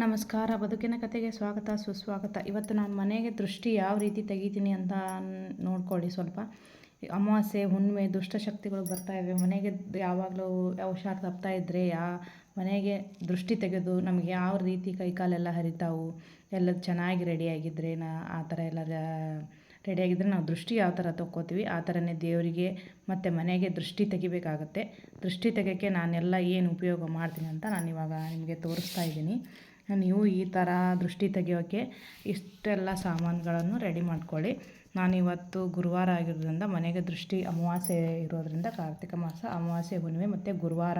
ನಮಸ್ಕಾರ. ಬದುಕಿನ ಕತೆಗೆ ಸ್ವಾಗತ, ಸುಸ್ವಾಗತ. ಇವತ್ತು ನಾನು ಮನೆಗೆ ದೃಷ್ಟಿ ಯಾವ ರೀತಿ ತೆಗಿತೀನಿ ಅಂತ ನೋಡ್ಕೊಳ್ಳಿ ಸ್ವಲ್ಪ. ಅಮಾವಾಸ್ಯೆ, ಹುಣ್ಣಿಮೆ ದುಷ್ಟಶಕ್ತಿಗಳು ಬರ್ತಾ ಇವೆ. ಮನೆಗೆ ಯಾವಾಗಲೂ ಹುಷಾರು ತಪ್ತಾ ಇದ್ದರೆ ಯಾ ಮನೆಗೆ ದೃಷ್ಟಿ ತೆಗೆದು ನಮಗೆ ಯಾವ ರೀತಿ ಕೈಕಾಲೆಲ್ಲ ಹರಿತಾವು ಎಲ್ಲ ಚೆನ್ನಾಗಿ ರೆಡಿಯಾಗಿದ್ದರೆ ನಾ ಆ ಥರ ಎಲ್ಲ ರೆಡಿಯಾಗಿದ್ದರೆ ನಾವು ದೃಷ್ಟಿ ಯಾವ ಥರ ತೊಕ್ಕೋತೀವಿ, ಆ ಥರನೇ ದೇವರಿಗೆ ಮತ್ತು ಮನೆಗೆ ದೃಷ್ಟಿ ತೆಗಿಬೇಕಾಗತ್ತೆ. ದೃಷ್ಟಿ ತೆಗೆಯೋಕ್ಕೆ ನಾನೆಲ್ಲ ಏನು ಉಪಯೋಗ ಮಾಡ್ತೀನಿ ಅಂತ ನಾನು ಇವಾಗ ನಿಮಗೆ ತೋರಿಸ್ತಾ ಇದ್ದೀನಿ. ನೀವು ಈ ಥರ ದೃಷ್ಟಿ ತೆಗೆಯೋಕ್ಕೆ ಇಷ್ಟೆಲ್ಲ ಸಾಮಾನುಗಳನ್ನು ರೆಡಿ ಮಾಡ್ಕೊಳ್ಳಿ. ನಾನಿವತ್ತು ಗುರುವಾರ ಆಗಿರೋದ್ರಿಂದ ಮನೆಗೆ ದೃಷ್ಟಿ ಅಮಾವಾಸ್ಯೆ ಇರೋದರಿಂದ ಕಾರ್ತಿಕ ಮಾಸ, ಅಮಾವಾಸ್ಯೆ ಹುಣ್ಣಿಮೆ ಮತ್ತು ಗುರುವಾರ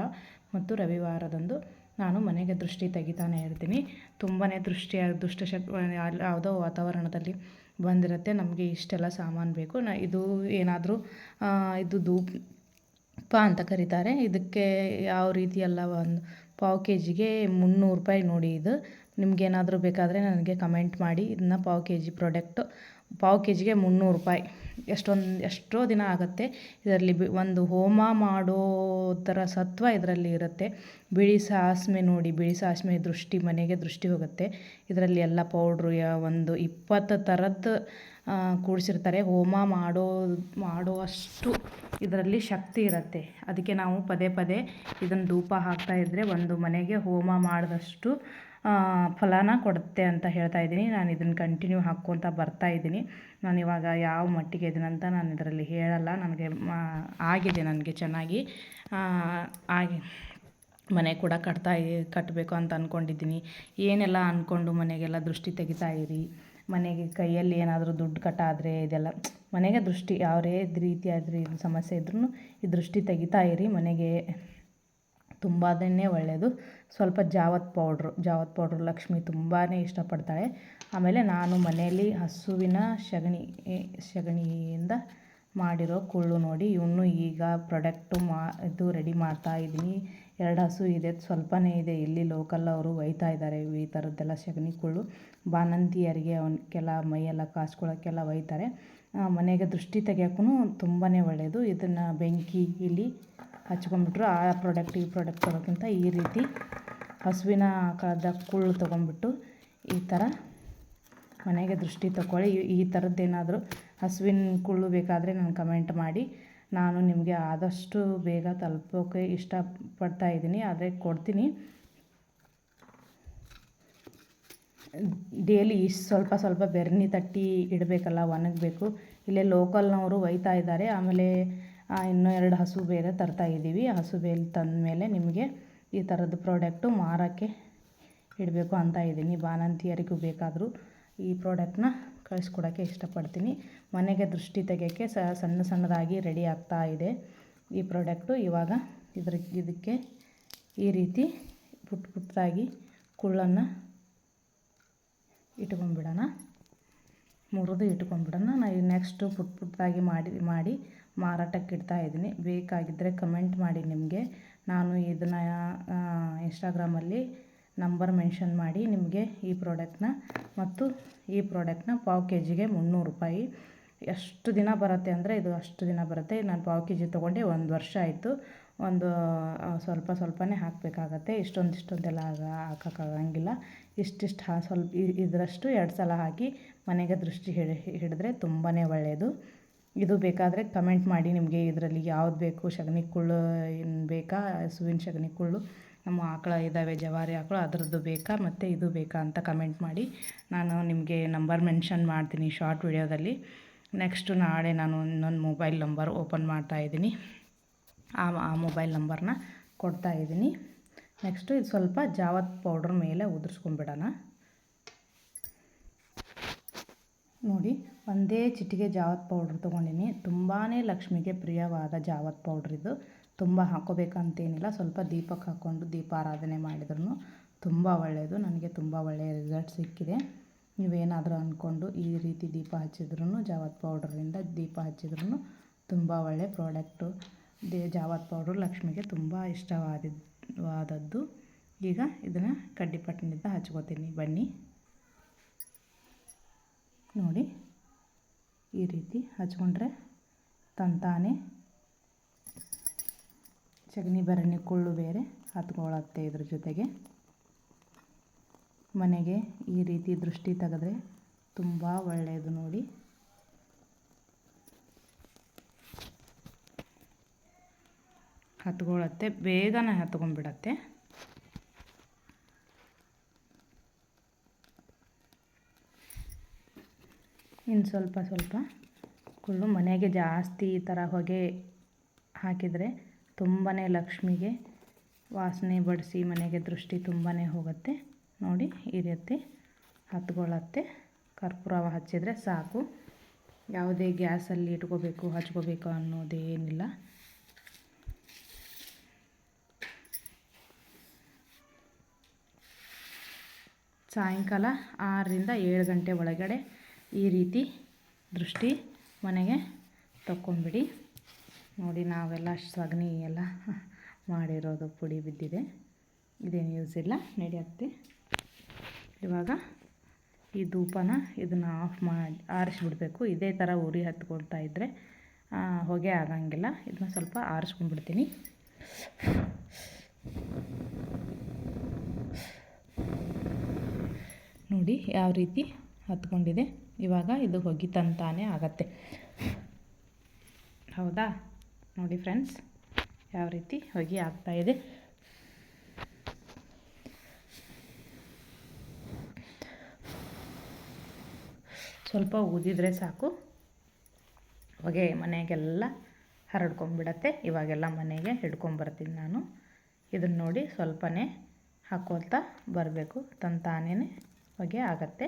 ಮತ್ತು ರವಿವಾರದಂದು ನಾನು ಮನೆಗೆ ದೃಷ್ಟಿ ತೆಗಿತಾನೆ ಇರ್ತೀನಿ. ತುಂಬಾ ದೃಷ್ಟಿ ದುಷ್ಟಶಕ್, ಯಾವುದೋ ವಾತಾವರಣದಲ್ಲಿ ಬಂದಿರುತ್ತೆ, ನಮಗೆ ಇಷ್ಟೆಲ್ಲ ಸಾಮಾನು ಬೇಕು. ನ, ಇದು ಏನಾದರೂ ಇದು ಧೂಪ ಅಂತ ಕರೀತಾರೆ. ಇದಕ್ಕೆ ಯಾವ ರೀತಿ ಎಲ್ಲ ಒಂದು ಪಾವು ಕೆ ಜಿಗೆ ಮುನ್ನೂರು ರೂಪಾಯಿ ನೋಡಿ ಇದು. ನಿಮಗೇನಾದರೂ ಬೇಕಾದರೆ ನನಗೆ ಕಮೆಂಟ್ ಮಾಡಿ. ಇದನ್ನ ಪಾವು ಕೆ ಜಿ ಪ್ರಾಡಕ್ಟು ಪಾವು ಕೆ ಜಿಗೆ ಮುನ್ನೂರು ರೂಪಾಯಿ. ಎಷ್ಟೊಂದು, ಎಷ್ಟೋ ದಿನ ಆಗುತ್ತೆ. ಇದರಲ್ಲಿ ಬಿ, ಒಂದು ಹೋಮ ಮಾಡೋ ಥರ ಸತ್ವ ಇದರಲ್ಲಿ ಇರುತ್ತೆ. ಬಿಳಿ ಸಾಸ್ಮೆ ನೋಡಿ, ಬಿಳಿ ಸಾಸ್ಮೆ ದೃಷ್ಟಿ, ಮನೆಗೆ ದೃಷ್ಟಿ ಹೋಗುತ್ತೆ. ಇದರಲ್ಲಿ ಎಲ್ಲ ಪೌಡ್ರು ಒಂದು ಇಪ್ಪತ್ತು ಥರದ್ದು ಕೂಡಿಸಿರ್ತಾರೆ. ಹೋಮ ಮಾಡೋ, ಮಾಡುವಷ್ಟು ಇದರಲ್ಲಿ ಶಕ್ತಿ ಇರುತ್ತೆ. ಅದಕ್ಕೆ ನಾವು ಪದೇ ಪದೇ ಇದನ್ನು ಧೂಪ ಹಾಕ್ತಾ ಇದ್ದರೆ ಒಂದು ಮನೆಗೆ ಹೋಮ ಮಾಡಿದಷ್ಟು ಫಲನ ಕೊಡುತ್ತೆ ಅಂತ ಹೇಳ್ತಾ ಇದ್ದೀನಿ. ನಾನು ಇದನ್ನು ಕಂಟಿನ್ಯೂ ಹಾಕ್ಕೊತ ಬರ್ತಾ ಇದ್ದೀನಿ. ನಾನು ಇವಾಗ ಯಾವ ಮಟ್ಟಿಗೆ ಇದನ್ನಂತ ನಾನು ಇದರಲ್ಲಿ ಹೇಳಲ್ಲ. ನನಗೆ ಆಗಿದೆ ನನಗೆ ಚೆನ್ನಾಗಿ. ಆಗಿ ಮನೆ ಕೂಡ ಕಟ್ತಾ ಕಟ್ಟಬೇಕು ಅಂತ ಅಂದ್ಕೊಂಡಿದ್ದೀನಿ ಏನೆಲ್ಲ ಅಂದ್ಕೊಂಡು ಮನೆಗೆಲ್ಲ ದೃಷ್ಟಿ ತೆಗಿತಾ ಇರಿ? ಮನೆಗೆ ಕೈಯಲ್ಲಿ ಏನಾದರೂ ದುಡ್ಡು ಕಟ್ಟಾದರೆ ಇದೆಲ್ಲ, ಮನೆಗೆ ದೃಷ್ಟಿ ಯಾವುದೇ ಇದು ಸಮಸ್ಯೆ ಇದ್ರೂ ಈ ದೃಷ್ಟಿ ತೆಗಿತಾ ಇರಿ, ಮನೆಗೆ ತುಂಬಾನೇ ಒಳ್ಳೆಯದು ಸ್ವಲ್ಪ ಜಾವತ್ ಪೌಡ್ರು ಜಾವತ್ ಪೌಡ್ರು ಲಕ್ಷ್ಮಿ ತುಂಬಾ ಇಷ್ಟಪಡ್ತಾಳೆ. ಆಮೇಲೆ ನಾನು ಮನೆಯಲ್ಲಿ ಹಸುವಿನ ಸಗಣಿ ಸಗಣಿಯಿಂದ ಮಾಡಿರೋ ಕುಳ್ಳು ನೋಡಿ. ಇವನು ಈಗ ಪ್ರಾಡಕ್ಟು ಮಾ, ಇದು ರೆಡಿ ಮಾಡ್ತಾ ಇದ್ದೀನಿ. ಎರಡು ಹಸು ಇದೆ, ಸ್ವಲ್ಪನೇ ಇದೆ. ಇಲ್ಲಿ ಲೋಕಲ್ ಅವರು ಒಯ್ತಾ ಇದ್ದಾರೆ ಈ ಥರದ್ದೆಲ್ಲ ಸಗಣಿ ಕುಳ್ಳು. ಬಾಣಂತಿಯರಿಗೆ ಅವಕ್ಕೆಲ್ಲ ಮೈಯೆಲ್ಲ ಕಾಸ್ಕೊಳ್ಳೋಕ್ಕೆಲ್ಲ ಒಯ್ತಾರೆ. ಮನೆಗೆ ದೃಷ್ಟಿ ತೆಗಿಯೋಕ್ಕೂ ತುಂಬಾ ಒಳ್ಳೆಯದು ಇದನ್ನು ಬೆಂಕಿ ಇಲ್ಲಿ ಹಚ್ಕೊಂಡ್ಬಿಟ್ರು. ಆ ಪ್ರಾಡಕ್ಟ್ ಈ ಪ್ರಾಡಕ್ಟ್ ತಗೋಕ್ಕಿಂತ ಈ ರೀತಿ ಹಸುವಿನ ಆಕಾರದ ಕುಳ್ಳು ತೊಗೊಂಡ್ಬಿಟ್ಟು ಈ ಥರ ಮನೆಗೆ ದೃಷ್ಟಿ ತಗೊಳ್ಳಿ ಈ ಥರದ್ದೇನಾದರೂ ಹಸುವಿನ ಕುಳ್ಳು ಬೇಕಾದರೆ ನನಗೆ ಕಮೆಂಟ್ ಮಾಡಿ. ನಾನು ನಿಮಗೆ ಆದಷ್ಟು ಬೇಗ ತಲುಪೋಕೆ ಇಷ್ಟಪಡ್ತಾ ಇದ್ದೀನಿ. ಆದರೆ ಕೊಡ್ತೀನಿ. ಡೈಲಿ ಇಷ್ಟು ಸ್ವಲ್ಪ ಸ್ವಲ್ಪ ಬೆರ್ನಿ ತಟ್ಟಿ ಇಡಬೇಕಲ್ಲ, ಒಣಗಬೇಕು. ಇಲ್ಲೇ ಲೋಕಲ್ನವರು ಒಯ್ತಾ ಇದ್ದಾರೆ. ಆಮೇಲೆ ಇನ್ನೂ ಎರಡು ಹಸು ಬೇರೆ ತರ್ತಾ ಇದ್ದೀವಿ. ಹಸು ಬೇಲ್ ತಂದ ಮೇಲೆ ನಿಮಗೆ ಈ ಥರದ ಪ್ರಾಡಕ್ಟು ಮಾರೋಕ್ಕೆ ಇಡಬೇಕು ಅಂತ ಇದ್ದೀನಿ. ಬಾಣಂತಿಯರಿಗೂ ಬೇಕಾದರೂ. ಈ ಪ್ರಾಡಕ್ಟ್ನ ಕಳಿಸ್ಕೊಡೋಕ್ಕೆ ಇಷ್ಟಪಡ್ತೀನಿ. ಮನೆಗೆ ದೃಷ್ಟಿ ತೆಗೆಯೋಕ್ಕೆ ಸಣ್ಣ ಸಣ್ಣದಾಗಿ ರೆಡಿ ಆಗ್ತಾ ಇದೆ ಈ ಪ್ರಾಡಕ್ಟು. ಇವಾಗ ಇದ್ರ, ಇದಕ್ಕೆ ಈ ರೀತಿ ಪುಟ್ಟ ಪುಟ್ಟದಾಗಿ ಕುಳ್ಳನ್ನು ಇಟ್ಕೊಂಡ್ಬಿಡೋಣ ಮುರಿದು ಇಟ್ಕೊಂಡ್ಬಿಡೋಣ ನಾನು ನೆಕ್ಸ್ಟು ಪುಟ್ಟ ಪುಟ್ಟದಾಗಿ ಮಾಡಿ ಮಾಡಿ ಮಾರಾಟಕ್ಕೆ ಇಡ್ತಾ ಇದ್ದೀನಿ. ಬೇಕಾಗಿದ್ದರೆ ಕಮೆಂಟ್ ಮಾಡಿ ನಿಮಗೆ. ನಾನು ಇದನ್ನು ಇನ್ಸ್ಟಾಗ್ರಾಮಲ್ಲಿ ನಂಬರ್ ಮೆನ್ಷನ್ ಮಾಡಿ ನಿಮಗೆ ಈ ಪ್ರಾಡಕ್ಟ್ನ ಮತ್ತು ಈ ಪ್ರಾಡಕ್ಟ್ನ ಪಾವು ಕೆ ಜಿಗೆ ಮುನ್ನೂರು ರೂಪಾಯಿ. ಎಷ್ಟು ದಿನ ಬರುತ್ತೆ ಅಂದರೆ ಇದು ಅಷ್ಟು ದಿನ ಬರುತ್ತೆ. ನಾನು ಪಾವು ಕೆ ಜಿ ತೊಗೊಂಡೆ, ಒಂದು ವರ್ಷ ಆಯಿತು. ಒಂದು ಸ್ವಲ್ಪ ಸ್ವಲ್ಪನೇ ಹಾಕಬೇಕಾಗತ್ತೆ. ಇಷ್ಟೊಂದು ಇಷ್ಟೊಂದೆಲ್ಲ ಆಗ, ಹಾಕೋಕ್ಕಾಗಂಗಿಲ್ಲ. ಇಷ್ಟಿಷ್ಟು ಹಾ, ಸ್ವಲ್ಪ ಇದರಷ್ಟು ಎರಡು ಸಲ ಹಾಕಿ ಮನೆಗೆ ದೃಷ್ಟಿ ಹಿಡಿ ಹಿಡಿದ್ರೆ ತುಂಬಾ ಒಳ್ಳೆಯದು ಇದು ಬೇಕಾದರೆ ಕಮೆಂಟ್ ಮಾಡಿ ನಿಮಗೆ ಇದರಲ್ಲಿ ಯಾವ್ದು ಬೇಕು ಸಗಣಿ ಕುಳ್ಳು ಏನು ಬೇಕಾ, ಹಸುವಿನ ಸಗಣಿ ಕುಳ್ಳು ನಮ್ಮ ಆಕಳ ಇದ್ದಾವೆ, ಜವಾರಿ ಆಕಳು, ಅದರದ್ದು ಬೇಕಾ, ಮತ್ತು ಇದು ಬೇಕಾ ಅಂತ ಕಮೆಂಟ್ ಮಾಡಿ. ನಾನು ನಿಮಗೆ ನಂಬರ್ ಮೆನ್ಷನ್ ಮಾಡ್ತೀನಿ ಶಾರ್ಟ್ ವಿಡಿಯೋದಲ್ಲಿ ನೆಕ್ಸ್ಟು ನಾಳೆ ನಾನು ಇನ್ನೊಂದು ಮೊಬೈಲ್ ನಂಬರ್ ಓಪನ್ ಮಾಡ್ತಾಯಿದ್ದೀನಿ ಆ ಆ ಮೊಬೈಲ್ ನಂಬರ್ನ ಕೊಡ್ತಾಯಿದ್ದೀನಿ ನೆಕ್ಸ್ಟು ಇದು ಸ್ವಲ್ಪ ಜಾವತ್ ಪೌಡ್ರ್ ಮೇಲೆ ಉದುರಿಸ್ಕೊಂಡ್ಬಿಡೋಣ ನೋಡಿ, ಒಂದೇ ಚಿಟಿಗೆ ಜಾವತ್ ಪೌಡ್ರ್ ತೊಗೊಂಡಿನಿ. ತುಂಬಾ ಲಕ್ಷ್ಮಿಗೆ ಪ್ರಿಯವಾದ ಜಾವತ್ ಪೌಡ್ರ್ ಇದು. ತುಂಬ ಹಾಕೋಬೇಕಂತೇನಿಲ್ಲ. ಸ್ವಲ್ಪ ದೀಪಕ್ಕೆ ಹಾಕ್ಕೊಂಡು ದೀಪಾರಾಧನೆ ಮಾಡಿದ್ರೂ ತುಂಬ ಒಳ್ಳೆಯದು ನನಗೆ ತುಂಬ ಒಳ್ಳೆಯ ರಿಸಲ್ಟ್ ಸಿಕ್ಕಿದೆ. ನೀವೇನಾದರೂ ಅಂದ್ಕೊಂಡು ಈ ರೀತಿ ದೀಪ ಹಚ್ಚಿದ್ರೂ ಜಾವತ್ ಪೌಡ್ರಿಂದ ದೀಪ ಹಚ್ಚಿದ್ರೂ ತುಂಬ ಒಳ್ಳೆಯ ಪ್ರಾಡಕ್ಟು ದೇ, ಜಾವತ್ ಪೌಡ್ರು ಲಕ್ಷ್ಮಿಗೆ ತುಂಬ ಇಷ್ಟವಾದದ್ದು. ಈಗ ಇದನ್ನು ಕಡ್ಡಿಪಟ್ಟಿನಿಂದ ಹಚ್ಕೋತೀನಿ. ಬನ್ನಿ. ನೋಡಿ. ಈ ರೀತಿ ಹಚ್ಕೊಂಡ್ರೆ ತಂತಾನೆ ಸಗಣಿ ಬರಣಿ ಕುಳ್ಳು ಬೇರೆ ಹತ್ಕೊಳ್ಳುತ್ತೆ ಇದ್ರ ಜೊತೆಗೆ. ಮನೆಗೆ ಈ ರೀತಿ ದೃಷ್ಟಿ ತೆಗೆದ್ರೆ ತುಂಬ ಒಳ್ಳೆಯದು ನೋಡಿ. ಹತ್ಕೊಳ್ಳುತ್ತೆ ಬೇಗನೆ ಹತ್ಕೊಂಡ್ಬಿಡತ್ತೆ. ಇನ್ನು ಸ್ವಲ್ಪ ಸ್ವಲ್ಪ ಕುಳ್ಳು ಮನೆಗೆ ಜಾಸ್ತಿ ಈ ಥರ ಹೊಗೆ ಹಾಕಿದರೆ ತುಂಬಾ ಲಕ್ಷ್ಮಿಗೆ ವಾಸನೆ ಬಡಿಸಿ ಮನೆಗೆ ದೃಷ್ಟಿ ತುಂಬಾ ಹೋಗುತ್ತೆ. ನೋಡಿ, ಈ ರೀತಿ ಹತ್ಕೊಳ್ಳುತ್ತೆ ಕರ್ಪೂರ ಹಚ್ಚಿದರೆ ಸಾಕು. ಯಾವುದೇ ಗ್ಯಾಸಲ್ಲಿ ಇಟ್ಕೋಬೇಕು, ಹಚ್ಕೋಬೇಕು ಅನ್ನೋದೇನಿಲ್ಲ ಸಾಯಂಕಾಲ ಆರರಿಂದ ಏಳು ಗಂಟೆ ಒಳಗಡೆ ಈ ರೀತಿ ದೃಷ್ಟಿ ಮನೆಗೆ ತಕ್ಕೊಂಬಿಡಿ ನೋಡಿ, ನಾವೆಲ್ಲ ಸಗಣಿ ಎಲ್ಲ ಮಾಡಿರೋದು ಪುಡಿ ಬಿದ್ದಿದೆ. ಇದೇನು ಯೂಸ್ ಇಲ್ಲ ನಡೆಯುತ್ತೆ ಇವಾಗ ಈ ಧೂಪನ ಇದನ್ನು ಆಫ್ ಮಾಡಿ ಆರಿಸ್ಬಿಡ್ಬೇಕು. ಇದೇ ಥರ ಉರಿ ಹತ್ಕೊಳ್ತಾ ಇದ್ದರೆ ಹೊಗೆ ಆಗಂಗಿಲ್ಲ. ಇದನ್ನ ಸ್ವಲ್ಪ ಆರಿಸ್ಕೊಂಡ್ಬಿಡ್ತೀನಿ. ನೋಡಿ, ಯಾವ ರೀತಿ ಹತ್ಕೊಂಡಿದೆ. ಇವಾಗ ಇದು ಹೊಗಿತಂತಾನೆ ಆಗತ್ತೆ. ಹೌದಾ? ನೋಡಿ ಫ್ರೆಂಡ್ಸ್, ಯಾವ ರೀತಿ ಹೊಗೆ ಆಗ್ತಾಯಿದೆ ಸ್ವಲ್ಪ ಊದಿದರೆ ಸಾಕು. ಹೊಗೆ ಮನೆಗೆಲ್ಲ ಹರಡ್ಕೊಂಡ್ಬಿಡತ್ತೆ. ಇವಾಗೆಲ್ಲ ಮನೆಗೆ ಹಿಡ್ಕೊಂಬರ್ತೀನಿ ನಾನು. ಇದನ್ನು ನೋಡಿ ಸ್ವಲ್ಪನೇ ಹಾಕೋತಾ ಬರಬೇಕು. ತಂತಾನೇ ಹೊಗೆ ಆಗತ್ತೆ.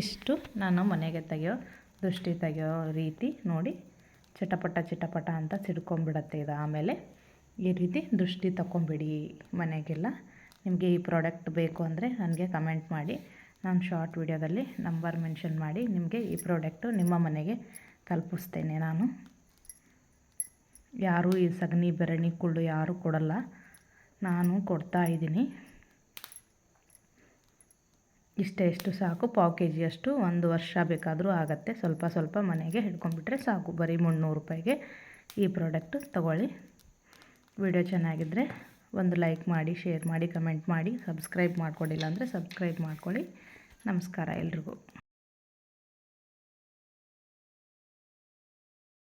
ಇಷ್ಟು ನಾನು ಮನೆಗೆ ತೆಗೆಯೋ ದೃಷ್ಟಿ ತೆಗೆಯೋ ರೀತಿ ನೋಡಿ ಚಟಪಟ ಚಟಪಟ ಅಂತ ಸಿಡ್ಕೊಂಬಿಡತ್ತೆ ಇದು ಆಮೇಲೆ ಈ ರೀತಿ ದೃಷ್ಟಿ ತಗೊಂಬಿಡಿ ಮನೆಗೆಲ್ಲ. ನಿಮಗೆ ಈ ಪ್ರಾಡಕ್ಟ್ ಬೇಕು ಅಂದರೆ ನನಗೆ ಕಮೆಂಟ್ ಮಾಡಿ. ನಾನು ಶಾರ್ಟ್ ವಿಡಿಯೋದಲ್ಲಿ ನಂಬರ್ ಮೆನ್ಷನ್ ಮಾಡಿ ನಿಮಗೆ ಈ ಪ್ರಾಡಕ್ಟು ನಿಮ್ಮ ಮನೆಗೆ ತಲುಪಿಸ್ತೇನೆ ನಾನು. ಯಾರೂ ಈ ಸಗಣಿ ಬೆರಣಿ ಕುಳ್ಳು ಯಾರೂ ಕೊಡಲ್ಲ. ನಾನು ಕೊಡ್ತಾ ಇದ್ದೀನಿ. ಇಷ್ಟೇ ಎಷ್ಟು ಸಾಕು. ಪಾವು ಕೆ ಜಿಯಷ್ಟು ಒಂದು ವರ್ಷ ಬೇಕಾದರೂ ಆಗುತ್ತೆ. ಸ್ವಲ್ಪ ಸ್ವಲ್ಪ ಮನೆಗೆ ಹಿಡ್ಕೊಂಡ್ಬಿಟ್ರೆ ಸಾಕು. ಬರೀ ಮುನ್ನೂರು ರೂಪಾಯಿಗೆ ಈ ಪ್ರಾಡಕ್ಟು ತಗೊಳ್ಳಿ. ವಿಡಿಯೋ ಚೆನ್ನಾಗಿದ್ದರೆ ಒಂದು ಲೈಕ್ ಮಾಡಿ, ಶೇರ್ ಮಾಡಿ, ಕಮೆಂಟ್ ಮಾಡಿ, ಸಬ್ಸ್ಕ್ರೈಬ್ ಮಾಡ್ಕೊಂಡಿಲ್ಲ ಅಂದರೆ ಸಬ್ಸ್ಕ್ರೈಬ್ ಮಾಡ್ಕೊಳ್ಳಿ. ನಮಸ್ಕಾರ ಎಲ್ರಿಗೂ.